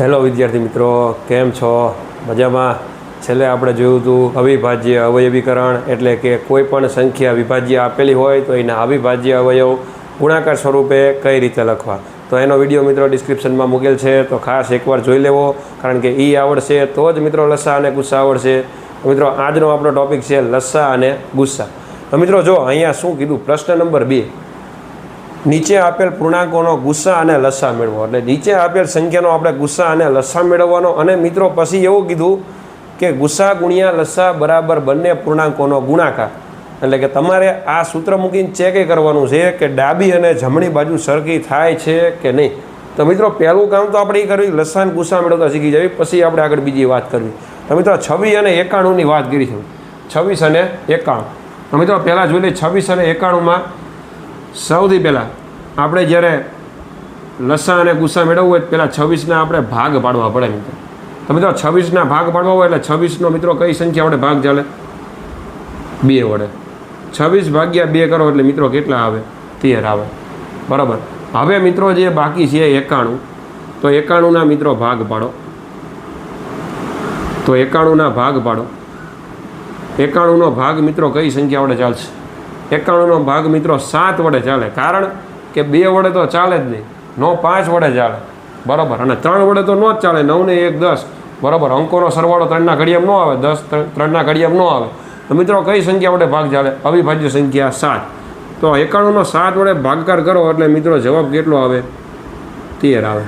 Hello વિદ્યાર્થી મિત્રો, કેમ છો? મજામાં? છેલ્લે આપણે જોયું હતું અવિભાજ્ય અવયવીકરણ, એટલે કે કોઈ પણ સંખ્યા વિભાજ્ય આપેલી હોય તો એના અવિભાજ્ય અવયવ ગુણાકાર સ્વરૂપે કઈ રીતે લખવા? તો એનો વીડિયો મિત્રો ડિસ્ક્રિપ્શનમાં મૂકેલ છે, તો ખાસ એકવાર જોઈ લેવો, કારણ કે એ આવડશે તો જ મિત્રો લસ્સા અને ગુસ્સા આવડશે. મિત્રો, આજનો આપણો ટોપિક છે લસ્સા અને ગુસ્સા. તો મિત્રો, જો અહીંયા શું કીધું? પ્રશ્ન નંબર બે. નીચે આપેલ પૂર્ણાંકોનો ગુસ્સા અને લસ્સા મેળવો. એટલે નીચે આપેલ સંખ્યાનો આપણે ગુસ્સા અને લસ્સા મેળવવાનો. અને મિત્રો, પછી એવું કીધું કે ગુસ્સા ગુણ્યા લસ્સા બરાબર બંને પૂર્ણાંકોનો ગુણાકાર. એટલે કે તમારે આ સૂત્ર મૂકીને ચેક કરવાનું છે કે ડાબી અને જમણી બાજુ સરખી થાય છે કે નહીં. તો મિત્રો, પહેલું કામ તો આપણે એ કરવી લસ્સા અને ગુસ્સા મેળવતા શીખી જવી પછી આપણે આગળ બીજી વાત કરવી. તો મિત્રો, છવ્વીસ અને એકાણુંની વાત કરી છે. છવ્વીસ અને એકાણું. તો મિત્રો, પહેલાં જોઈ લઈએ છવ્વીસ અને એકાણુંમાં સૌથી પહેલાં આપણે જ્યારે લસા અને ગુસ્સા મેળવવું હોય પહેલાં છવ્વીસના આપણે ભાગ પાડવા પડે મિત્રો. તો જો છવ્વીસના ભાગ પાડવા હોય એટલે છવ્વીસનો મિત્રો કઈ સંખ્યા વડે ભાગ ચાલે? બે વડે. છવ્વીસ ભાગ્યા બે કરો એટલે મિત્રો કેટલા આવે? તેર આવે. બરાબર. હવે મિત્રો જે બાકી છે એકાણું, તો એકાણુંના મિત્રો ભાગ પાડો. તો એકાણુંના ભાગ પાડો. એકાણુંનો ભાગ મિત્રો કઈ સંખ્યા વડે ચાલશે? એકાણુંનો ભાગ મિત્રો સાત વડે ચાલે. કારણ કે બે વડે તો ચાલે જ નહીં. નો પાંચ વડે ચાલે. બરાબર. અને ત્રણ વડે તો ન જ ચાલે. નવ ને એક દસ. બરાબર. અંકોનો સરવાળો ત્રણના ઘડિયામ ન આવે. દસ ત્રણ- ત્રણના ઘડિયામ ન આવે. તો મિત્રો કઈ સંખ્યા વડે ભાગ ચાલે? અવિભાજ્ય સંખ્યા સાત. તો એકાણુંનો સાત વડે ભાગકાર કરો એટલે મિત્રો જવાબ કેટલો આવે? તેર આવે.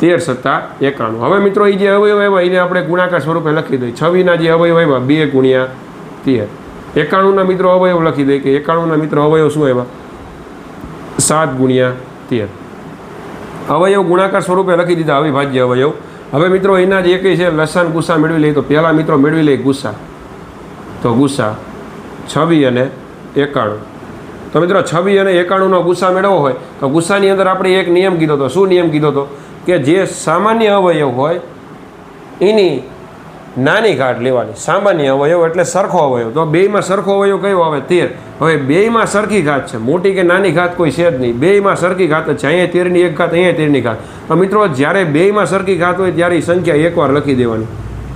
તેર સત્તા એકાણું. હવે મિત્રો એ જે અવયવ આવ્યા, એને આપણે ગુણાકાર સ્વરૂપે લખી દઈએ. છવીના જે અવયવ આવ્યા, બે ગુણ્યા તેર. એકાણુંના મિત્રો અવયવ લખી દઈએ કે એકાણુંના મિત્રો અવયવ શું એવા સાત ગુણ્યા તેર. અવયવ ગુણાકાર સ્વરૂપે લખી દીધા અવિભાજ્ય અવયવ. હવે મિત્રો એના જ એકેય છે લસાન ગુસ્સા મેળવી લઈએ તો પહેલાં મિત્રો મેળવી લઈએ ગુસ્સા. તો ગુસ્સા છવી અને એકાણું. તો મિત્રો છવી અને એકાણુંનો ગુસ્સા મેળવવો હોય તો ગુસ્સાની અંદર આપણે એક નિયમ કીધો હતો શું નિયમ કીધો હતો કે જે સામાન્ય અવયવ હોય, એની નાની ઘાટ લેવાની. સામાન્ય અવયવ એટલે સરખો અવયવ. તો બેયમાં સરખો અવયવ કયો આવે? તેર. હવે બેયમાં સરખી ઘાત છે. મોટી કે નાની ઘાત કોઈ છે જ નહીં. બેયમાં સરખી ઘાત છે. અહીંયા તેરની એક ઘાત, અહીંયા તેરની ઘાત. તો મિત્રો, જ્યારે બેયમાં સરખી ઘાત હોય ત્યારે એ સંખ્યા એકવાર લખી દેવાની.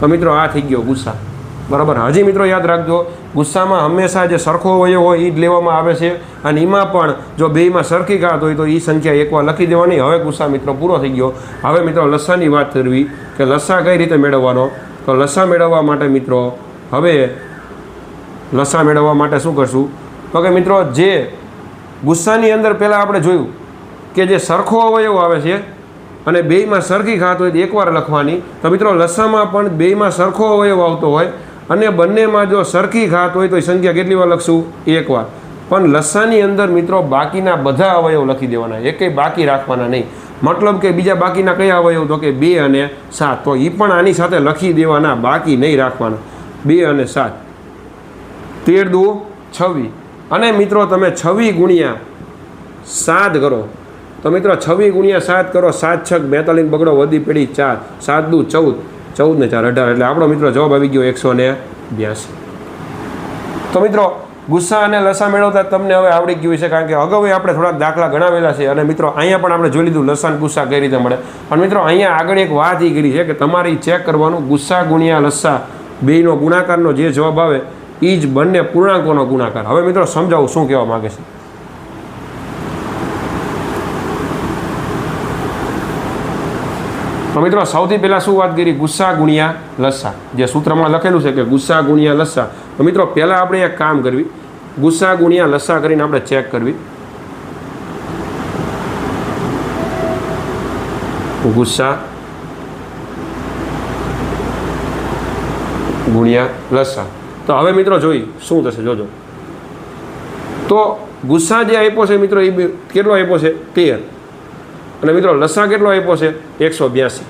તો મિત્રો, આ થઈ ગયો ગુસ્સા. બરાબર? હજી મિત્રો યાદ રાખજો, ગુસ્સામાં હંમેશા જે સરખો અવયવ હોય એ જ લેવામાં આવે છે. અને એમાં પણ જો બેયમાં સરખી ઘાત હોય તો એ સંખ્યા એકવાર લખી દેવાની. હવે ગુસ્સા મિત્રો પૂરો થઈ ગયો. હવે મિત્રો, લસ્સાની વાત કરવી કે લસ્સા કઈ રીતે મેળવવાનો? તો લસા મેળવવા માટે મિત્રો, હવે લસા મેળવવા માટે શું કરશું? તો કે મિત્રો, જે ગુસ્સાની અંદર પહેલાં આપણે જોયું કે જે સરખો અવયવ આવે છે અને બેયમાં સરખી ઘાત હોય એકવાર લખવાની. તો મિત્રો, લસામાં પણ બેયમાં સરખો અવયવ આવતો હોય અને બંનેમાં જો સરખી ઘાત હોય તો એ સંખ્યા કેટલી વાર લખશું? એકવાર. પણ લસ્સાની અંદર મિત્રો બાકીના બધા અવયવ લખી દેવાના, એકેય બાકી રાખવાના નહીં. મતલબ કે બીજા બાકીના કયા અવયવ? તો કે બે અને સાત. તો એ પણ આની સાથે લખી દેવાના, બાકી નહીં રાખવાના. બે અને સાત. તેર દુ છવ્વી. અને મિત્રો તમે છવ્વી ગુણ્યા સાત કરો. તો મિત્રો છવ્વી ગુણ્યા સાત કરો, સાત છક બેતાલીસ બગડો વધી પેઢી ચાર. સાત દુ ચૌદ. ચૌદ ને ચાર અઢાર. એટલે આપણો મિત્રો જવાબ આવી ગયો એકસો ને બ્યાસી. તો મિત્રો ગુસ્સા અને લસા મેળવતા તમને હવે આવડી ગયું છે કારણ કે અગાઉ આપણે થોડાક દાખલા ગણાવેલા છે અને મિત્રો અહીંયા પણ આપણે જોઈ લીધું લસા અને ગુસ્સા કઈ રીતે મળે. પણ મિત્રો અહીંયા આગળ એક વાત એ કરી છે કે તમારે ચેક કરવાનું ગુસ્સા ગુણ્યા લસ્સા બેયનો ગુણાકારનો જે જવાબ આવે એ જ બંને પૂર્ણાંકોનો ગુણાકાર. હવે મિત્રો સમજાવું શું કહેવા માગે છે? તો મિત્રો સૌથી પહેલાં શું વાત કરી? ગુસ્સા ગુણ્યા લસ્સા જે સૂત્રમાં લખેલું છે કે ગુસ્સા ગુણ્યા લસ્સા તો મિત્રો, પહેલાં આપણે એક કામ કરવી. ગુસ્સા, ગુણ્યા લસ્સા કરીને આપણે ચેક કરવી. ગુસ્સા, ગુણ્યા લસ્સા તો હવે મિત્રો જોઈ, શું થશે? જોજો. તો ગુસ્સા જે આપ્યો છે મિત્રો, એ કેટલો આપ્યો છે? તેર. અને મિત્રો, લસા કેટલો આપ્યો છે? એકસો બ્યાસી.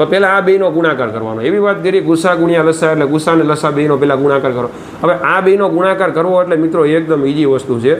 તો પહેલાં આ બેનો ગુણાકાર કરવાનો. એવી વાત કરી, ગુસ્સા ગુણ્યા લસા એટલે ગુસ્સા અને લસા બેનો પહેલાં ગુણાકાર કરો. હવે આ બેનો ગુણાકાર કરવો એટલે મિત્રો એકદમ ઈજી વસ્તુ છે.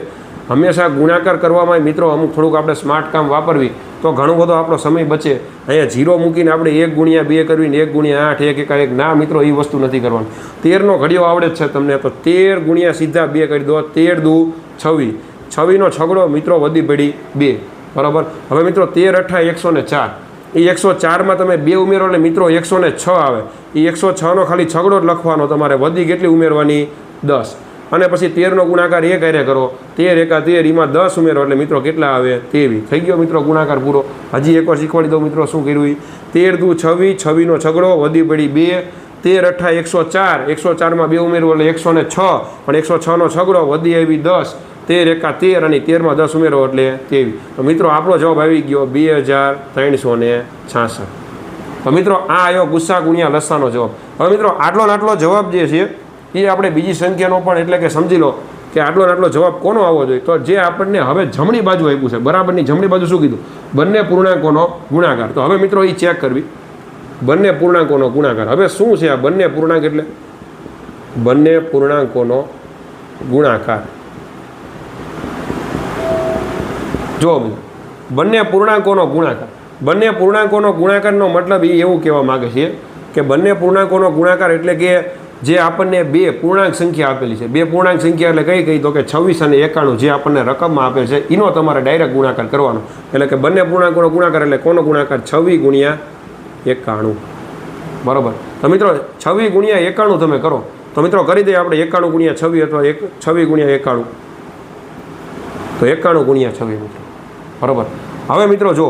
હંમેશા ગુણાકાર કરવામાં મિત્રો અમુક થોડુંક આપણે સ્માર્ટ કામ વાપરવી, તો ઘણો બધો આપણો સમય બચે. અહીંયા ઝીરો મૂકીને આપણે એક ગુણ્યા બે કરવી ને એક ગુણ્યા આઠ, એક એક એક ના મિત્રો એ વસ્તુ નથી કરવાની. તેરનો ઘડિયો આવડે જ છે તમને, તો તેર ગુણ્યા સીધા બે કરી દો, તેર દુ છવ્વી છવીનો છગડો મિત્રો વધી પડી બે. બરાબર? હવે મિત્રો તેર અઠા એકસો ને ચાર. એ એકસો ચારમાં તમે બે ઉમેરો એટલે મિત્રો એકસો ને છ આવે. એ એકસો છનો ખાલી છગડો જ લખવાનો તમારે. વધી કેટલી ઉમેરવાની? દસ. અને પછી તેરનો ગુણાકાર એ કરે કરો. તેર એકા તેર એમાં દસ ઉમેરો એટલે મિત્રો કેટલા આવે? તેવી થઈ ગયો મિત્રો ગુણાકાર પૂરો. હજી એકવાર શીખવાડી દઉં મિત્રો શું કર્યું તેર દુ છવી છવ્વીનો છગડો વધી પડી બે. તેર અઠા એકસો ચાર. એકસો ચારમાં બે ઉમેરવું એટલે એકસો ને છ. પણ એકસો છનો છગડો વધી આવી દસ. તેર એકા તેર અને તેરમાં દસ ઉમેરો એટલે તેવી તો મિત્રો, આપણો જવાબ આવી ગયો બે હજાર ત્રણસો ને છાસઠ. તો મિત્રો, આ આવ્યો ગુસ્સા ગુણ્યા લસાનો જવાબ. હવે મિત્રો, આટલો ને આટલો જવાબ જે છે, એ આપણે બીજી સંખ્યાનો પણ એટલે કે સમજી લો કે આટલો ને આટલો જવાબ કોનો આવવો જોઈએ? તો જે આપણને હવે જમણી બાજુ આપ્યું છે, બરાબરની જમણી બાજુ શું કીધું? બંને પૂર્ણાંકોનો ગુણાકાર. તો હવે મિત્રો એ ચેક કરવી. બંને પૂર્ણાંકોનો ગુણાકાર. હવે શું છે આ બંને પૂર્ણાંક એટલે? બંને પૂર્ણાંકોનો ગુણાકાર. જો બંને પૂર્ણાંકોનો ગુણાકાર, બંને પૂર્ણાંકોનો ગુણાકારનો મતલબ એ એવું કહેવા માગે છે કે બંને પૂર્ણાંકોનો ગુણાકાર એટલે કે જે આપણને બે પૂર્ણાંક સંખ્યા આપેલી છે. બે પૂર્ણાંક સંખ્યા એટલે કઈ કઈ? તો કે છવ્વીસ અને એકાણું જે આપણને રકમમાં આપેલ છે, એનો તમારે ડાયરેક્ટ ગુણાકાર કરવાનો. એટલે કે બંને પૂર્ણાંકોનો ગુણાકાર એટલે કોનો ગુણાકાર? છવ્વીસ ગુણ્યા એકાણું. બરાબર? તો મિત્રો છવ્વીસ ગુણ્યા એકાણું તમે કરો. તો મિત્રો, કરી દઈએ આપણે એકાણું ગુણ્યા છવ્વીસ અથવા એક છવ્વીસ ગુણ્યા એકાણું. તો એકાણું ગુણ્યા છવ્વીસ મિત્રો. બરોબર. હવે મિત્રો જો,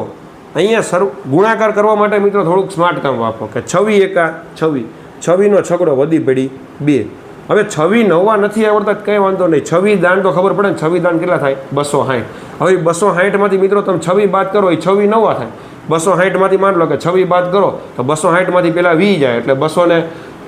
અહીંયા સર, ગુણાકાર કરવા માટે મિત્રો થોડુંક સ્માર્ટ કામ વાપરો કે છવ્વી એકા છવ્વી છવ્વીનો છકડો વધી પડી બે. હવે છવ્વી નવા નથી આવડતા કંઈ વાંધો નહીં. છવ્વી દાન તો ખબર પડે ને છવ્વી દાન કેટલા થાય? બસો સાઠ હવે બસો સાઠમાંથી મિત્રો તમે છવ્વી બાદ કરો, એ છવ્વી નવા થાય. બસો સાઠમાંથી માન લો કે છવ્વી બાદ કરો, તો બસો સાઠમાંથી પહેલાં વી જાય, એટલે બસો ને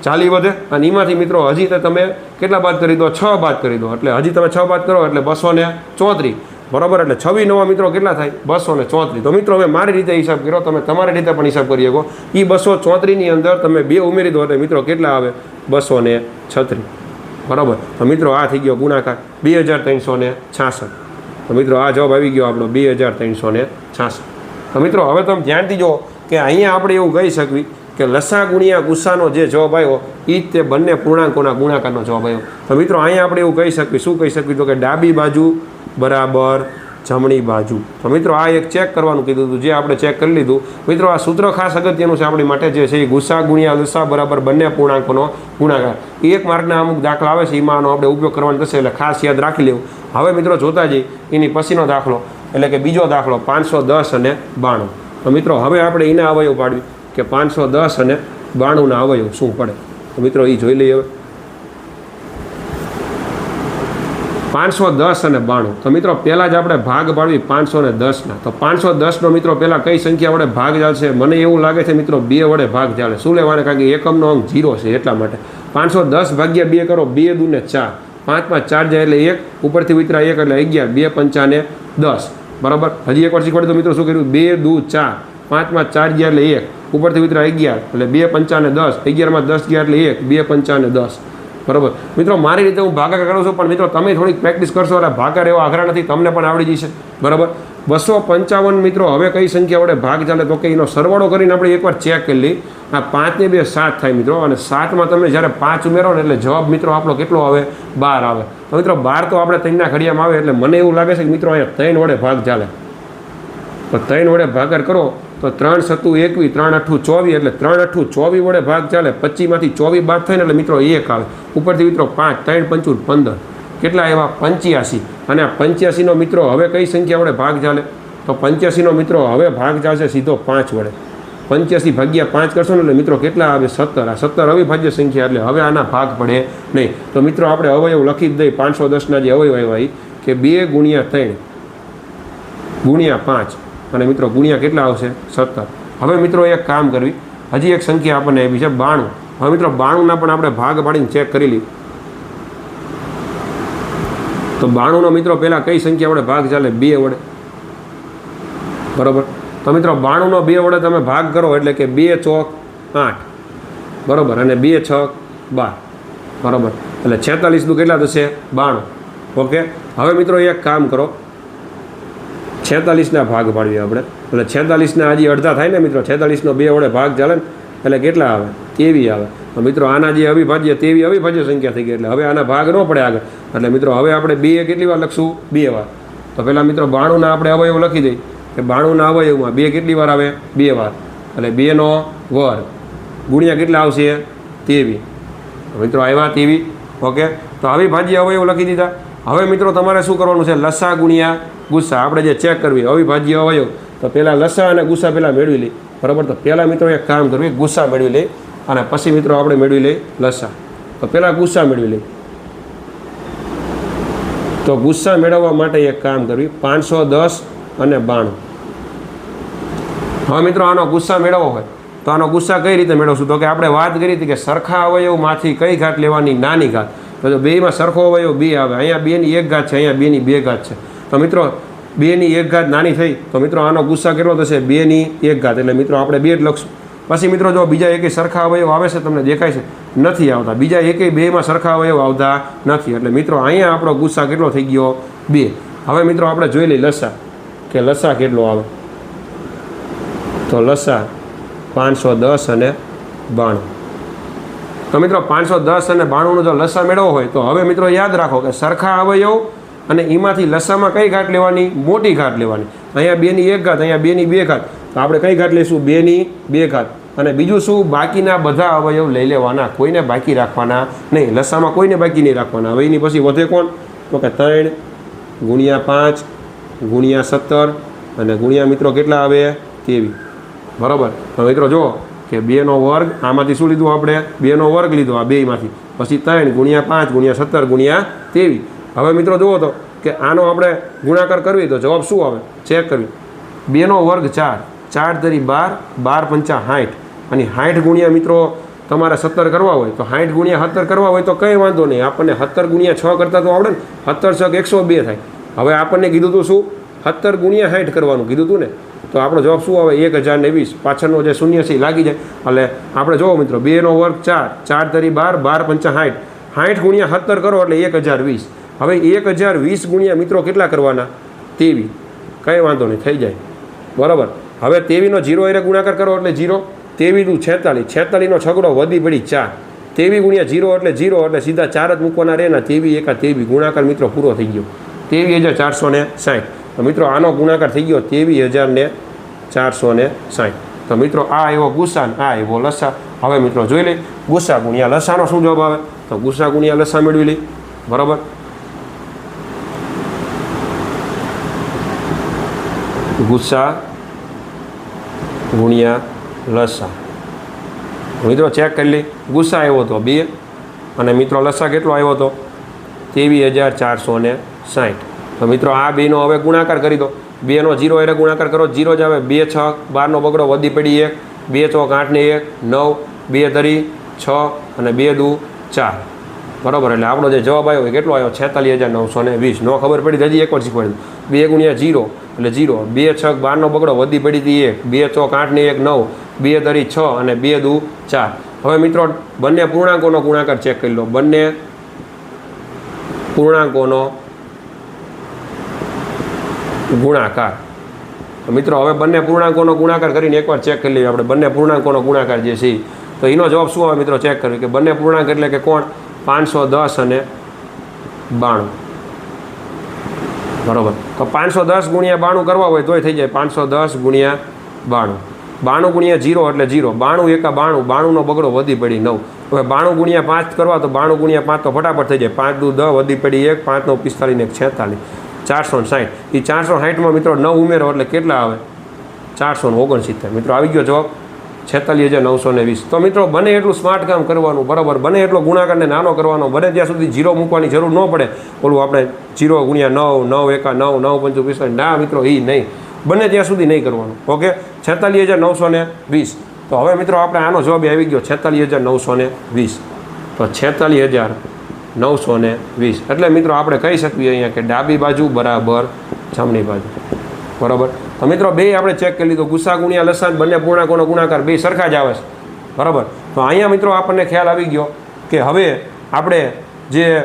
ચાલી વધે. અને એમાંથી મિત્રો હજી તો તમે કેટલા બાદ કરી દો? છ બાદ કરી દો. એટલે હજી તમે છ બાદ કરો, એટલે બસો ને ચોત્રીસ. બરોબર? એટલે છવ્વી નવા મિત્રો કેટલા થાય? બસો ને ચોત્રીસ. તો મિત્રો, હવે મારી રીતે હિસાબ કર્યો, તમે તમારી રીતે પણ હિસાબ કરી શકો. એ બસો ચોત્રીસની અંદર તમે બે ઉમેરી દો એટલે મિત્રો કેટલા આવે? બસો ને બરાબર? તો મિત્રો, આ થઈ ગયો ગુણાકાર. બે હજાર ત્રણસો ને છાસઠ. તો મિત્રો, આ જવાબ આવી ગયો આપણો, બે હજાર ત્રણસો ને છાસઠ. તો મિત્રો, હવે તમે ધ્યાનથી જુઓ કે અહીંયા આપણે એવું કહી શકવી કે લસા ગુણ્યા ગુસ્સાનો જે જવાબ આવ્યો એ જ તે બંને પૂર્ણાંકોના ગુણાકારનો જવાબ આવ્યો. તો મિત્રો, અહીંયા આપણે એવું કહી શકીએ શું કહી શકીએ તો કે ડાબી બાજુ બરાબર જમણી બાજુ. તો મિત્રો આ એક ચેક કરવાનું કીધું હતું, જે આપણે ચેક કરી લીધું. મિત્રો આ સૂત્ર ખાસ અગત્યનું છે આપણી માટે, જે છે એ ગુસ્સા, ગુણ્યા લસા બરાબર બંને પૂર્ણાંકોનો ગુણાકાર. એક માર્કના અમુક દાખલા આવે છે, એમાં આનો આપણે ઉપયોગ કરવાનો થશે એટલે ખાસ યાદ રાખી લેવું. હવે મિત્રો જોતા જઈએ, એની પછીનો દાખલો, એટલે કે બીજો દાખલો, પાંચસો દસ અને બાણું. તો મિત્રો હવે આપણે એના અવયવ પાડવી, કે પાંચસો દસ અને બાણુંના અવયવ શું પડે? તો મિત્રો એ જોઈ લઈએ હવે. પાંચસો દસ અને બાણું. તો મિત્રો, પહેલાં જ આપણે ભાગ પાડવી પાંચસો ને દસના. તો પાંચસો દસનો મિત્રો, પહેલાં કઈ સંખ્યા વડે ભાગ ચાલશે? મને એવું લાગે છે મિત્રો, બે વડે ભાગ ચાલે. શું લેવાને? કારણ કે એકમનો અંક જીરો છે એટલા માટે. પાંચસો દસ ભાગ્યા બે કરો, બે દૂને ચાર. પાંચમાં પાંચ ચાર જાય એટલે એક, ઉપરથી વિતરા એક એટલે અગિયાર. બે પંચાને દસ. બરાબર? હજી એકવાર શીખવાડે તો મિત્રો, શું કર્યું? બે દૂ ચાર. પાંચ પાંચ ચાર ગયા એટલે એક. ઉપરથી વિતરા અગિયાર એટલે બે પંચાને દસ. અગિયારમાં દસ ગયા એટલે એક. બે પંચાને દસ. બરાબર. મિત્રો, મારી રીતે હું ભાગા કરું છું, પણ મિત્રો, તમે થોડીક પ્રેક્ટિસ કરશો એટલે ભાગા એવો આગ્રહ નથી, તમને પણ આવડી જશે. બરાબર. બસો પંચાવન મિત્રો, હવે કઈ સંખ્યા વડે ભાગ ચાલે તો કે એનો સરવાળો કરીને આપણે એકવાર ચેક કરી લઈ આ પાંચને બે સાત થાય મિત્રો, અને સાતમાં તમે જ્યારે પાંચ ઉમેરો ને એટલે જવાબ મિત્રો આપણો કેટલો આવે? બાર આવે. તો મિત્રો, બાર તો આપણે ત્રણના ઘડિયામાં આવે એટલે મને એવું લાગે છે કે મિત્રો, અહીંયા ત્રણ વડે ભાગ ચાલે. તો ત્રણ વડે ભાગર કરો. તો ત્રણ સત્તુ એકવી, ત્રણ અઠ્ઠું ચોવીસ એટલે ત્રણ અઠ્ઠું ચોવીસ વડે ભાગ ચાલે પચીસમાંથી ચોવીસ બાદ થાય ને એટલે મિત્રો એક આવે. ઉપરથી મિત્રો પાંચ, ત્રણ પંચું પંદર. કેટલા એવા? પંચ્યાસી. અને આ પંચ્યાસીનો મિત્રો હવે કઈ સંખ્યા વડે ભાગ ચાલે? તો પંચ્યાસીનો મિત્રો હવે ભાગ ચાલશે સીધો પાંચ વડે. પંચ્યાસી ભાગ્યા પાંચ કરશો ને એટલે મિત્રો કેટલા આવે? સત્તર. આ સત્તર અવિભાજ્ય સંખ્યા એટલે હવે આના ભાગ પડે નહીં. તો મિત્રો આપણે અવયવ લખી જ દઈએ પાંચસો દસના જે અવયવ આવ્યા કે બે ગુણ્યા ત્રણ ગુણ્યા પાંચ. અને મિત્રો, ગુણ્યા કેટલા આવશે? સત્તર. હવે મિત્રો, એક કામ કરવી. હજી એક સંખ્યા આપણને આપી છે, બાણું. હવે મિત્રો, બાણુંના પણ આપણે ભાગ પાડીને ચેક કરી લઈએ. તો બાણુંનો મિત્રો, પહેલાં કઈ સંખ્યા વડે ભાગ ચાલે? બે વડે. બરાબર? તો મિત્રો, બાણુંનો બે વડે તમે ભાગ કરો એટલે કે બે ચોક આઠ. બરાબર? અને બે છ બાર. બરાબર? એટલે છેતાલીસનું કેટલા થશે? બાણું. ઓકે? હવે મિત્રો, એક કામ કરો. છેતાલીસના ભાગ પાડીએ આપણે. એટલે છેતાલીસના હજી અડધા થાય ને મિત્રો, છેતાલીસનો બે વડે ભાગ ચાલે ને, એટલે કેટલા આવે? તેવી આવે. મિત્રો, આના જે અવિભાજ્ય, તેવી અવિભાજ્ય સંખ્યા થઈ ગઈ. એટલે હવે આના ભાગ ન પડે આગળ. એટલે મિત્રો, હવે આપણે બે કેટલી વાર લખશું? બે વાર. તો પહેલાં મિત્રો, બાણુંના આપણે અવયવ લખી દઈએ. કે બાણુંના અવયવમાં બે કેટલી વાર આવે? બે વાર. એટલે બેનો વર્ગ ગુણ્યા કેટલા આવશે? તેવી. મિત્રો, આવ્યા તેવી. ઓકે? તો આવી ભાજી અવયવ લખી દીધા. હવે મિત્રો તમારે શું કરવાનું છે? લસા, ગુણ્યા, ગુસ્સા. આપણે જે ચેક કરવી અવિભાજ્ય અવયવ તો પહેલાં લસા અને ગુસ્સા પહેલાં મેળવી લઈ બરાબર? તો પહેલાં મિત્રો એક કામ કરવી, ગુસ્સા મેળવી લઈ અને પછી મિત્રો આપણે મેળવી લઈ લસા. તો પહેલાં ગુસ્સા મેળવી લઈ તો ગુસ્સા મેળવવા માટે એક કામ કરવી, પાંચસો દસ અને બાણું. હવે મિત્રો આનો ગુસ્સા મેળવવો હોય, તો આનો ગુસ્સા કઈ રીતે મેળવશું? તો કે આપણે વાત કરી હતી કે સરખા અવયવમાંથી કઈ ઘાટ લેવાની, નાની ઘાત. તો જો બેમાં સરખો અવયવ બે આવે. અહીંયા બેની એક ઘાત છે, અહીંયા બેની બે ઘાત છે. તો મિત્રો, બેની એક ઘાત નાની થઈ, તો મિત્રો આનો ગુસ્સા કેટલો થશે? બેની એક ઘાત એટલે મિત્રો, આપણે બે જ લખશું. પછી મિત્રો, જો બીજા એકે સરખા અવયવ આવે છે, તમને દેખાય છે, નથી આવતા. બીજા એકેય બેમાં સરખા અવયવ આવતા નથી. એટલે મિત્રો, અહીંયા આપણો ગુસ્સા કેટલો થઈ ગયો? બે. હવે મિત્રો, આપણે જોઈ લઈએ લસા, કે લસા કેટલો આવે? તો લસા પાંચસો દસ અને બાણું. તો મિત્રો પાંચસો દસ અને બાણુંનો જો લસા મેળવવો હોય તો હવે મિત્રો યાદ રાખો કે સરખા અવયવ અને એમાંથી લસામાં કઈ ઘાટ લેવાની? મોટી ઘાટ લેવાની. અહીંયા બેની એક ઘાત, અહીંયા બેની બે ઘાત. તો આપણે કઈ ઘાટ લઈશું? બેની બે ઘાત. અને બીજું શું? બાકીના બધા અવયવ લઈ લેવાના. કોઈને બાકી રાખવાના નહીં. લસામાં કોઈને બાકી નહીં રાખવાના. હવે એની પછી વધે કોણ? તો કે ત્રણ ગુણ્યા પાંચ ગુણ્યા સત્તર અને ગુણ્યા મિત્રો કેટલા આવે? તેવી બરાબર? તો મિત્રો જુઓ. કે બેનો વર્ગ, આમાંથી શું લીધું આપણે? બેનો વર્ગ લીધો આ બેમાંથી. પછી ત્રણ ગુણ્યા પાંચ ગુણ્યા સત્તર ગુણ્યા તેવી હવે મિત્રો જુઓ તો કે આનો આપણે ગુણાકાર કરવી તો જવાબ શું આવે? ચેક કરવી. બેનો વર્ગ ચાર. ચાર તરી બાર બાર પંચા સાઠ અને સાઠ ગુણ્યા મિત્રો તમારે સત્તર કરવા હોય તો સાઠ ગુણ્યા સત્તર કરવા હોય તો કંઈ વાંધો નહીં. આપણને સત્તર ગુણ્યા છ કરતાં તો આવડે ને. સત્તર છક એકસો બે થાય. હવે આપણને કીધું હતું શું? સત્તર ગુણ્યા સાઠ કરવાનું કીધું હતું ને. તો આપણો જવાબ શું આવે? એક હજાર ને વીસ. પાછળનો જે શૂન્ય છે એ લાગી જાય. એટલે આપણે જોવો મિત્રો બેનો વર્ગ ચાર. ચાર તરી બાર બાર પંચા સાઠ સાઠ ગુણ્યા સત્તર કરો એટલે એક હજાર વીસ. હવે એક હજાર વીસ ગુણ્યા મિત્રો કેટલા કરવાના? તેવી. કંઈ વાંધો નહીં, થઈ જાય. બરાબર. હવે તેવીનો જીરો એને ગુણાકાર કરો એટલે જીરો. તેવીનું છેતાલીસ છેતાલીસનો છગડો વધી પડી ચાર. તેવી ગુણ્યા જીરો એટલે જીરો એટલે સીધા ચાર જ મૂકવાના રહે ને તેવી એકા તેવી. ગુણાકાર મિત્રો પૂરો થઈ ગયો. તેવી હજાર ચારસો ને સાઠ. તો મિત્રો, આનો ગુણાકાર થઈ ગયો ત્રેવીસ હજાર ને ચારસો ને સાઠ. તો મિત્રો, આ એવો ગુસ્સા આ એવો લસા. હવે મિત્રો, જોઈ લઈ ગુસ્સા ગુણ્યા લસાનો શું જવાબ આવે? તો ગુસ્સા ગુણ્યા લસા મેળવી લઈ બરાબર? ગુસ્સા ગુણ્યા લસા. મિત્રો, ચેક કરી લઈ ગુસ્સા આવ્યો હતો બે, અને મિત્રો, લસા કેટલો આવ્યો હતો ત્રેવીસ હજાર ચારસો ને સાઠ. તો મિત્રો આ બેનો હવે ગુણાકાર કરી દો. બેનો જીરો એટલે ગુણાકાર કરો. જીરો જ આવે બે છ, બારનો બગડો વધી પડી એક, બે ચોક આઠને એક, નવ, બે ધરી, છ અને બે દુ ચાર. બરાબર એટલે આપણો જે જવાબ આવ્યો કેટલો આવ્યો? છેતાલીસ હજાર નવસો ને વીસ. ન ખબર પડી હજી એક વાર શીખવાડી બે ગુણ્યા જીરો એટલે જીરો. બે છ, બારનો બગડો વધી પડી હતી એક. બે ચોક આઠને એક, નવ, બે ધરી છ અને બે દુ ચાર. હવે મિત્રો બંને પૂર્ણાંકોનો ગુણાકાર ચેક કરી લો. બંને પૂર્ણાંકોનો ગુણાકાર. મિત્રો, હવે બંને પૂર્ણાંકોનો ગુણાકાર કરીને એકવાર ચેક કરી લઈએ. આપણે બંને પૂર્ણાંકોનો ગુણાકાર જે છે તો એનો જવાબ શું આવે મિત્રો ચેક કરીએ કે બંને પૂર્ણાંક એટલે કે કોણ? પાંચસો દસ અને બાણું. બરાબર. તો પાંચસો દસ ગુણ્યા બાણું કરવા હોય તોય થઈ જાય. પાંચસો દસ ગુણ્યા બાણું. બાણું ગુણ્યા જીરો એટલે જીરો. બાણું એકા બાણું. બાણુંનો બગડો વધી પડી નવ. હવે બાણું ગુણ્યા પાંચ કરવા તો બાણું ગુણ્યા પાંચ તો ફટાફટ થઈ જાય. પાંચ દુ દ વધી પડી એક, પાંચ નવ પિસ્તાલીસ ને છેતાલીસ ચારસો ને સાઠ એ ચારસો સાઠમાં મિત્રો નવ ઉમેરો એટલે કેટલા આવે? ચારસો ને ઓગણસિત્તેર. મિત્રો આવી ગયો જવાબ છેતાલીસ હજાર નવસો ને વીસ. તો મિત્રો બને એટલું સ્માર્ટ કામ કરવાનું, બરાબર. બને એટલો ગુણાકારને નાનો કરવાનો, બને ત્યાં સુધી જીરો મૂકવાની જરૂર ન પડે. ઓલું આપણે જીરો ગુણ્યા નવ નવ એકા નવ નવ પંચો પિસ્તાલીસ ના મિત્રો એ નહીં. બને ત્યાં સુધી નહીં કરવાનું. ઓકે? છેતાલીસ હજાર નવસો ને વીસ. તો હવે મિત્રો આપણે આનો જવાબ આવી ગયો છેતાલીસ હજાર નવસો ને વીસ. તો છેતાલીસ હજાર નવસો ને વીસ. એટલે મિત્રો આપણે કહી શકીએ અહીંયા કે ડાબી બાજુ બરાબર જમણી બાજુ. બરાબર? તો મિત્રો બે આપણે ચેક કરી લીધું. ગુસ્સા, ગુણ્યા, લસાન બંને પૂર્ણાંકોનો ગુણાકાર બે સરખા જ આવે છે. બરાબર? તો અહીંયા મિત્રો આપણને ખ્યાલ આવી ગયો કે હવે આપણે જે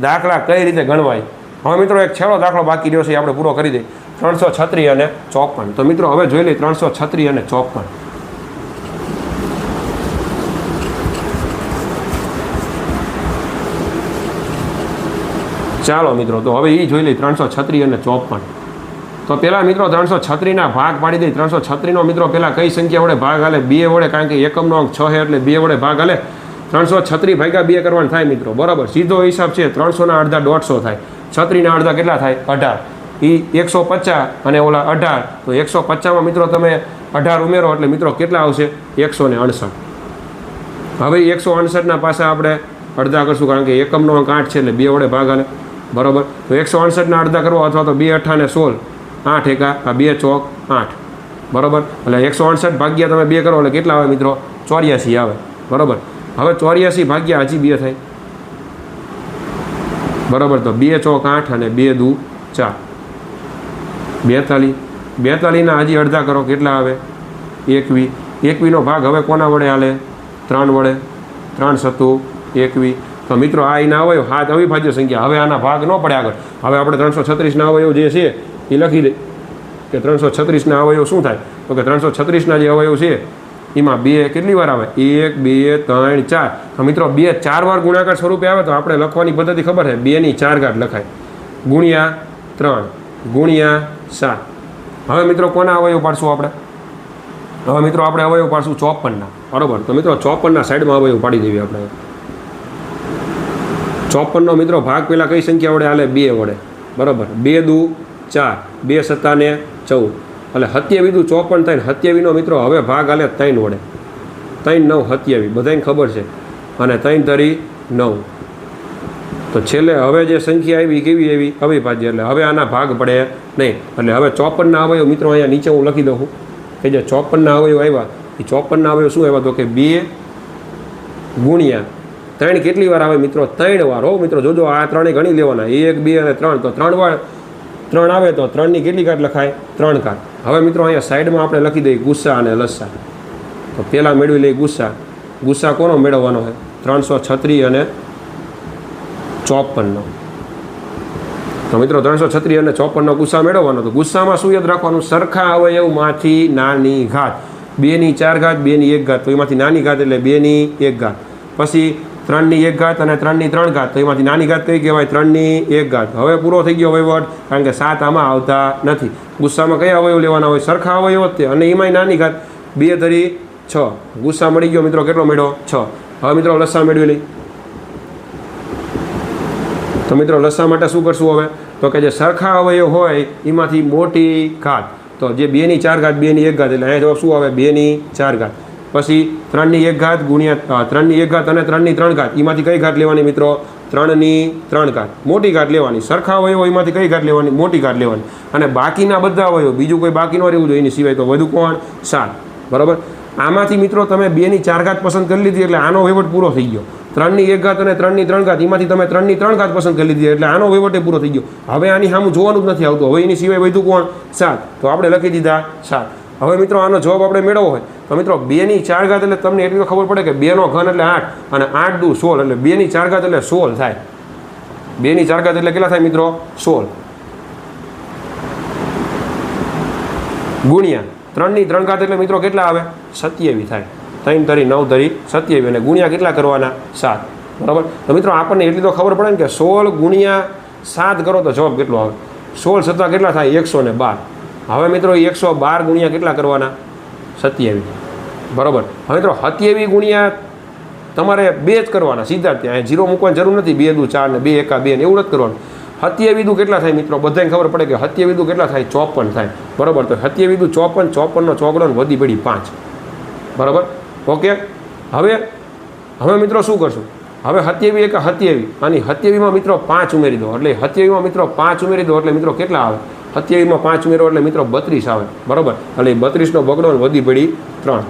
દાખલા કઈ રીતે ગણવાય. હવે મિત્રો એક છેલ્લો દાખલો બાકી રહ્યો છે આપણે પૂરો કરી દઈએ. ત્રણસો છત્રી અને ચોપન. તો મિત્રો હવે જોઈ લઈએ ત્રણસો છત્રી અને ચોપન. ચાલો મિત્રો, તો હવે એ જોઈ લઈએ ત્રણસો છત્રી અને ચોપન. તો પહેલાં મિત્રો ત્રણસો છત્રીના ભાગ પાડી દઈ ત્રણસો છત્રીનો મિત્રો પહેલાં કઈ સંખ્યા વડે ભાગ હાલે? બે વડે, કારણ કે એકમનો અંક છ છે એટલે બે વડે ભાગ હાલે. ત્રણસો છત્રી ભાગ્યા બે કરવાનું થાય મિત્રો. બરાબર. સીધો હિસાબ છે ત્રણસોના અડધા દોઢસો થાય. છત્રીના અડધા કેટલા થાય? અઢાર. એ એકસો પચાસ અને ઓલા અઢાર. તો એકસો પચાસમાં મિત્રો તમે અઢાર ઉમેરો એટલે મિત્રો કેટલા આવશે? એકસો ને અડસઠ. હવે એકસો અડસઠના પાસે આપણે અડધા કરશું, કારણ કે એકમનો અંક આઠ છે એટલે બે વડે ભાગ હાલે. બરાબર? તો એકસો અડસઠના અડધા કરો અથવા તો બે અઠાને સોળ. આઠ એકા, આ બે ચોક, આઠ. બરાબર? એટલે એકસો અડસઠ ભાગ્યા તમે બે કરો એટલે કેટલા આવે મિત્રો? ચોર્યાસી આવે. બરાબર? હવે ચોર્યાસી ભાગ્યા હજી બે થાય. બરાબર? તો બે ચોક આઠ અને બે દુ ચાર. બેતાલી બેતાલીના હજી અડધા કરો, કેટલા આવે? એકવી. એકવીનો ભાગ હવે કોના વડે હાલે? ત્રણ વડે. ત્રણ સત્તુ, એકવી. તો મિત્રો, આ એના અવયવ હાથ અવિભાજ્ય સંખ્યા. હવે આના ભાગ ન પડે આગળ. હવે આપણે ત્રણસો છત્રીસના અવયવ જે છે એ લખી દે. કે ત્રણસો છત્રીસના અવયવ શું થાય? તો કે ત્રણસો છત્રીસના જે અવયવ છે, એમાં બે કેટલી વાર આવે? એક, બે, ત્રણ, ચાર. તો મિત્રો, બે ચાર વાર ગુણાકાર સ્વરૂપે આવે તો આપણે લખવાની પદ્ધતિ ખબર છે? બેની ચાર ઘાટ લખાય. ગુણ્યા ત્રણ, ગુણ્યા સાત. હવે મિત્રો, કોના અવયવ પાડશું આપણે? હવે મિત્રો, આપણે અવયવ પાડશું ચોપનના બરોબર? તો મિત્રો ચોપનના સાઈડમાં અવયવ પાડી દેવી આપણે. ચોપનનો મિત્રો ભાગ પહેલાં કઈ સંખ્યા વડે? હાલે બે વડે. બરાબર. બે દુ, ચાર. બે સત્તાને ચૌદ. એટલે હત્યાવીદું ચોપન થઈને હત્યાવીનો મિત્રો હવે ભાગ હાલે ત્રણ વડે. ત્રણ નવ હત્યાવી. બધાને ખબર છે. અને ત્રણ તરી નવ. તો છેલ્લે હવે જે સંખ્યા આવી, કેવી એવી અવિભાજ્ય એટલે હવે આના ભાગ પડે નહીં. એટલે હવે ચોપનના અવયવ મિત્રો અહીંયા નીચે હું લખી દઉં કે જે ચોપનના અવયવ આવ્યા, એ ચોપનના અવયવ શું આવ્યા? તો કે બે ગુણ્યા ત્રણ કેટલી વાર આવે મિત્રો? ત્રણ વાર. હો, મિત્રો, જોજો, આ ત્રણે ગણી લેવાના. એક, બે અને ત્રણ. તો ત્રણ વાર ત્રણ આવે તો ત્રણની કેટલી કાટ લખાય? ત્રણ કાટ. હવે મિત્રો, અહીંયા સાઈડમાં આપણે લખી દઈએ ગુસ્સા અને લસ્સા. તો પહેલાં મેળવી લઈએ ગુસ્સા. ગુસ્સા કોનો મેળવવાનો છે ત્રણસો છત્રી અને ચોપનનો. તો મિત્રો, ત્રણસો છત્રી અને ચોપનનો ગુસ્સા મેળવવાનો. તો ગુસ્સામાં શું યાદ રાખવાનું? સરખા અવયવમાંથી નાની ઘાત. બેની ચાર ઘાત, બેની એક ઘાત. તો એમાંથી નાની ઘાત એટલે બેની એક ઘાત. પછી ત્રણની એક ઘાત અને ત્રણની ત્રણ ઘાત. તો એમાંથી નાની ઘાત કઈ કહેવાય? ત્રણની એક ઘાત. હવે પૂરો થઈ ગયો વહીવટ, કારણ કે સાત આમાં આવતા નથી. ગુસ્સામાં કયા અવયવ લેવાના હોય? સરખા અવયવ જ અને એમાંય નાની ઘાત. બે ધરી છ. ગુસ્સા મળી ગયો મિત્રો, કેટલો મેળવો છ. હવે મિત્રો લસ્સા મેળવી લઈ તો મિત્રો લસ્સા માટે શું કરશું હવે? તો કે જે સરખા અવયવ હોય, એમાંથી મોટી ઘાત. તો જે બેની ચાર ઘાત, બેની એક ઘાત. એટલે અહીંયા જવાબ શું આવે? બેની ચાર ઘાત. પછી ત્રણની એક ઘાત ગુણ્યા ત્રણની એક ઘાત અને ત્રણની ત્રણ ઘાત. એમાંથી કઈ ઘાત લેવાની મિત્રો? ત્રણની ત્રણ ઘાત. મોટી ઘાત લેવાની. સરખા અવયવ એમાંથી કઈ ઘાત લેવાની? મોટી ઘાત લેવાની. અને બાકીના બધા અવયવ બીજું કોઈ બાકી ન રહેવું જોઈએ. એની સિવાય તો વધુ કોણ? સાત. બરાબર? આમાંથી મિત્રો તમે બેની ચાર ઘાત પસંદ કરી લીધી એટલે આનો વહીવટ પૂરો થઈ ગયો. ત્રણની એક ઘાત અને ત્રણની ત્રણ ઘાત. એમાંથી તમે ત્રણની ત્રણ ઘાત પસંદ કરી લીધી એટલે આનો વહીવટે પૂરો થઈ ગયો. હવે આની સામું જોવાનું જ નથી આવતું. હવે એની સિવાય વધુ કોણ? સાત. તો આપણે લખી દીધા સાત. હવે મિત્રો આનો જવાબ આપણે મેળવવો હોય. તો મિત્રો બેની ચાર ઘાત એટલે તમને એટલી તો ખબર પડે કે બેનો ઘન એટલે આઠ અને આઠ દુ સોળ એટલે બેની ચાર ઘાત એટલે સોળ થાય. બેની ચાર ઘાત એટલે કેટલા થાય મિત્રો? સોળ. ગુણ્યા. ત્રણની ત્રણ ઘાત એટલે મિત્રો કેટલા આવે? સત્યાવી થાય. ત્રણ તરી નવ તરી સત્યાવી અને ગુણ્યા કેટલા કરવાના? સાત. બરાબર? તો મિત્રો આપણને એટલી તો ખબર પડે ને કે સોળ ગુણ્યા સાત કરો તો જવાબ કેટલો આવે? સોળ સત્તા કેટલા થાય? એકસો ને બાર. હવે મિત્રો એકસો બાર ગુણ્યા કેટલા કરવાના? સત્યાવી બરાબર. હવે મિત્રો સત્યાવી ગુણ્યા તમારે બે જ કરવાના, સીધા જ ત્યાં. જીરો મૂકવાની જરૂર નથી. બે દુ ચાર ને બે, એકા બે ને એવું નથી કરવાનું. હત્યાવીદુ કેટલા થાય મિત્રો? બધાને ખબર પડે કે હત્યાવીદુ કેટલા થાય? ચોપન થાય. બરાબર. તો હત્યાવીદુ ચોપન, ચોપનનો ચોગડો વધી પડી પાંચ. બરાબર? ઓકે? હવે હવે મિત્રો શું કરશું? હવે હત્યાવી એક હત્યાવી અને હત્યાવીમાં મિત્રો પાંચ ઉમેરી દો. એટલે હત્યાવીમાં મિત્રો પાંચ ઉમેરી દો. એટલે મિત્રો કેટલા આવે? હત્યાવીમાં પાંચ ઉમેરો એટલે મિત્રો બત્રીસ આવે. બરાબર? એટલે બત્રીસનો બગડો વધી પડી ત્રણ.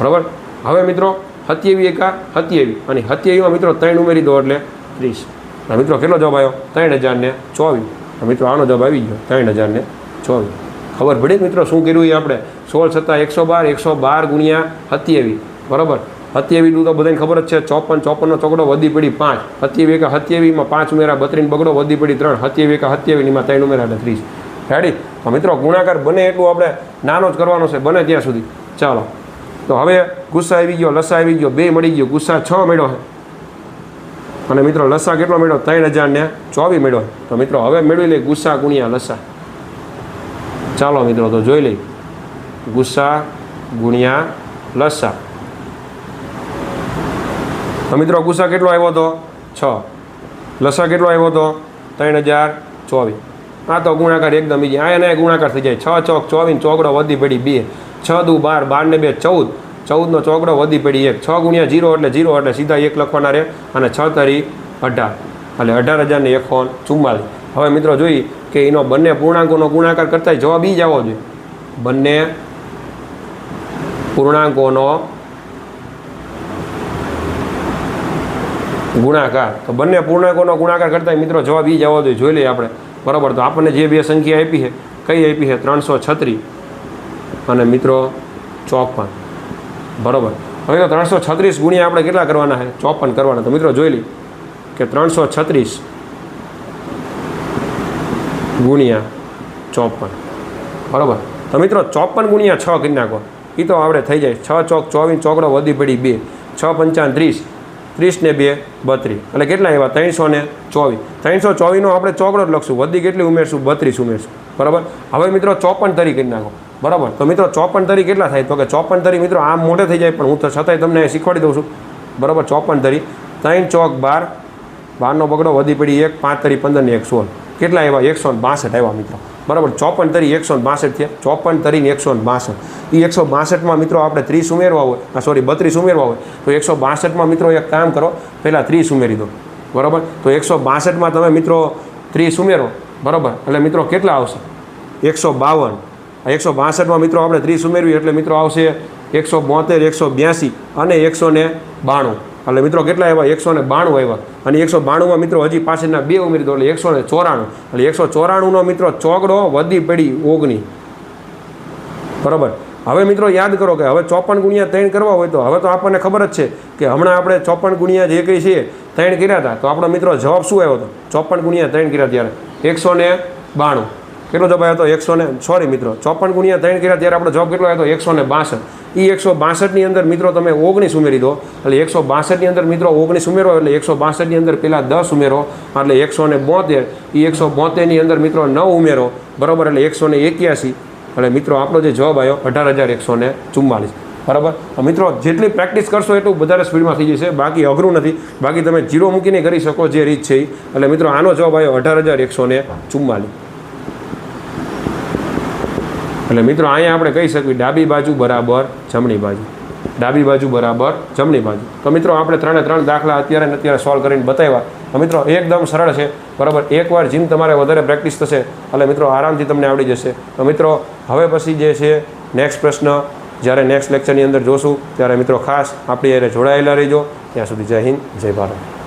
બરાબર? હવે મિત્રો, હત્યેવી એકા હત્યેવી. અને હત્યેવીમાં મિત્રો ત્રણ ઉમેરી દો એટલે ત્રીસ. અને મિત્રો કેટલો જવાબ આવ્યો? ત્રણ હજારને ચોવીસ. મિત્રો આનો જવાબ આવી ગયો. ત્રણ હજાર ને ચોવીસ. ખબર પડી મિત્રો શું કર્યું એ આપણે? સોળ છતાં એકસો બાર એકસો બાર ગુણ્યા હત્યેવી. બરાબર? સત્યાવીનું તો બધાને ખબર જ છે, ચોપન, ચોપનનો ચોકડો, વધી પડી પાંચ. હત્યેવી કે હત્યેવીમાં પાંચ ઉમેરા, બત્રીસ બગડો, વધી પડી ત્રણ. હત્યેવી કે હત્યેવીમાં ત્રણ ઉમેરા એટલે ત્રીસ. રેડી તો મિત્રો, ગુણાકાર બને એટલું આપણે નાનો જ કરવાનો છે, બને ત્યાં સુધી. ચાલો. તો હવે ગુસ્સા આવી ગયો, લસા આવી ગયો, બે મળી ગયો, ગુસ્સા છ મળ્યો છે. અને મિત્રો, લસા કેટલો મેળો ત્રણ હજાર ને ચોવીસ મેળો તો મિત્રો, હવે મેળવી લે ગુસ્સા, ગુણ્યા, લસા. ચાલો મિત્રો, તો જોઈ લઈ ગુસ્સા, ગુણ્યા, લસા. તો મિત્રો, ગુસ્સા કેટલો આવ્યો હતો? છ. લસા કેટલો આવ્યો હતો? ત્રણ હજાર ચોવીસ. આ તો ગુણાકાર એકદમ ઈજી. આ એને ગુણાકાર થઈ જાય. છ ચોક ચોવીસ ચોકડો વધી પડી બે. છ દુ બાર બાર ને બે, ચૌદ. ચૌદનો ચોકડો વધી પડી એક. છ ગુણ્યા જીરો એટલે જીરો એટલે સીધા એક લખવાના રહે. અને છ તરી અઢાર. એટલે અઢાર હજારને એકો ચુમ્માલીસ. હવે મિત્રો જોઈએ કે એનો બંને પૂર્ણાંકોનો ગુણાકાર કરતા જવાબ બી જ આવવો જોઈએ. બંને પૂર્ણાંકોનો ગુણાકાર. તો બંને પૂર્ણાંકોનો ગુણાકાર કરતા મિત્રો જવાબ એ જ આવવો જોઈએ જોઈ લઈએ આપણે. બરાબર, તો આપણને જે બે સંખ્યા આપી છે, કઈ આપી છે? ત્રણસો છત્રીસ અને મિત્રો, ચોપન. બરાબર. હવે તો ત્રણસો છત્રીસ ગુણ્યા આપણે કેટલા કરવાના છે? ચોપન કરવાના. તો મિત્રો જોઈ લઈએ કે ત્રણસો છત્રીસ ગુણ્યા ચોપન. બરાબર. તો મિત્રો, ચોપન ગુણ્યા છ કરી નાખો. એ તો આપણે થઈ જાય. છ ચોક ચોવીસ ચોકડો વધી પડી બે. છ પંચાવન ત્રીસ. ત્રીસ ને બે, બત્રીસ. એટલે કેટલા આવ્યા? ત્રણસો ને ચોવીસ. ત્રણસો ચોવીસનો આપણે ચોકડો જ લખશું. વધી કેટલી ઉમેરશું? બત્રીસ ઉમેરશું. બરાબર? હવે મિત્રો ચોપન તરી કરી નાખો. બરાબર? તો મિત્રો ચોપન તરી કેટલા થાય? તો કે ચોપન તરી મિત્રો આમ મોટે થઈ જાય, પણ હું તો છતાંય તમને શીખવાડી દઉં છું. બરાબર? ચોપન તરી. ત્રણ ચોક બાર. બારનો બગડો વધી પડી એક, પાંચ તરી પંદર ને એક, સોળ. કેટલા આવ્યા? એકસો બાસઠ આવ્યા મિત્રો. બરાબર, ચોપન તરી એકસો બાસઠ થયા. ચોપન તરીને એકસો બાસઠ. એ એકસો બાસઠમાં મિત્રો આપણે ત્રીસ ઉમેરવા હોય સોરી બત્રીસ ઉમેરવા હોય, તો એકસો બાસઠમાં મિત્રો એક કામ કરો, પહેલાં ત્રીસ ઉમેરી દો. બરાબર? તો એકસો બાસઠમાં તમે મિત્રો ત્રીસ ઉમેરો, બરાબર? એટલે મિત્રો કેટલા આવશે? એકસો બાવન. એકસો બાસઠમાં મિત્રો આપણે ત્રીસ ઉમેરવી, એટલે મિત્રો આવશે એકસો બોતેર, એકસો બ્યાસી અને એકસો બાણું. એટલે મિત્રો કેટલા આવ્યા? એકસો ને બાણું આવ્યા. અને એકસો બાણુંમાં મિત્રો હજી પાછળના બે ઉમેરી દો, એટલે એકસો ને ચોરાણું. એટલે એકસો ચોરાણુંનો મિત્રો ચોકડો વધી પડી ઓગણી. બરાબર? હવે મિત્રો યાદ કરો કે હવે ચોપન ગુણ્યા ત્રણ કરવા હોય તો હવે તો આપણને ખબર જ છે કે હમણાં આપણે ચોપન ગુણ્યા જે કંઈ છે, ત્રણ કર્યા હતા. તો આપણો મિત્રો જવાબ શું આવ્યો હતો ચોપન ગુણ્યા ત્રણ કર્યા ત્યારે. એકસો ને બાણું. કેટલો જવાબ આવ્યો હતો એકસો ને સોરી મિત્રો, ચોપન ગુણ્યા ત્રણ કર્યા ત્યારે આપણો જવાબ કેટલો આવ્યો હતો એકસો ને બાસઠ. એ એકસો બાસઠની અંદર મિત્રો તમે ઓગણીસ ઉમેરી દો, એટલે એકસો બાસઠની અંદર મિત્રો ઓગણીસ ઉમેરો, એટલે એકસો બાસઠની અંદર પહેલાં દસ ઉમેરો, એટલે એકસો ને બોતેર. એ એકસો બોતેરની અંદર મિત્રો નવ ઉમેરો, બરાબર? એટલે એકસો ને એક્યાસી. એટલે મિત્રો આપણો જે જવાબ આવ્યો અઢાર હજાર એકસો ને ચુમ્માલીસ. બરાબર? મિત્રો જેટલી પ્રેક્ટિસ કરશો એટલું વધારે સ્પીડમાં થઈ જશે, બાકી અઘરું નથી. બાકી તમે જીરો મૂકીને કરી શકો જે રીત છે એટલે મિત્રો આનો જવાબ આવ્યો અઢાર હજાર એકસો ને ચુમ્માલીસ. એટલે મિત્રો, અહીંયા આપણે કહી શકીએ ડાબી બાજુ બરાબર, જમણી બાજુ. ડાબી બાજુ બરાબર, જમણી બાજુ. તો મિત્રો, આપણે ત્રણે ત્રણ દાખલા અત્યારે ને અત્યારે સોલ્વ કરીને બતાવ્યા. તો મિત્રો, એકદમ સરળ છે. બરાબર, એકવાર જીમ તમારે વધારે પ્રેક્ટિસ થશે, એટલે મિત્રો, આરામથી તમને આવડી જશે. તો મિત્રો, હવે પછી જે છે નેક્સ્ટ પ્રશ્ન. જ્યારે નેક્સ્ટ લેક્ચરની અંદર જોશું, ત્યારે મિત્રો, ખાસ આપણી હારે જોડાયેલા રહીજો. ત્યાં સુધી જય હિન્દ, જય ભારત.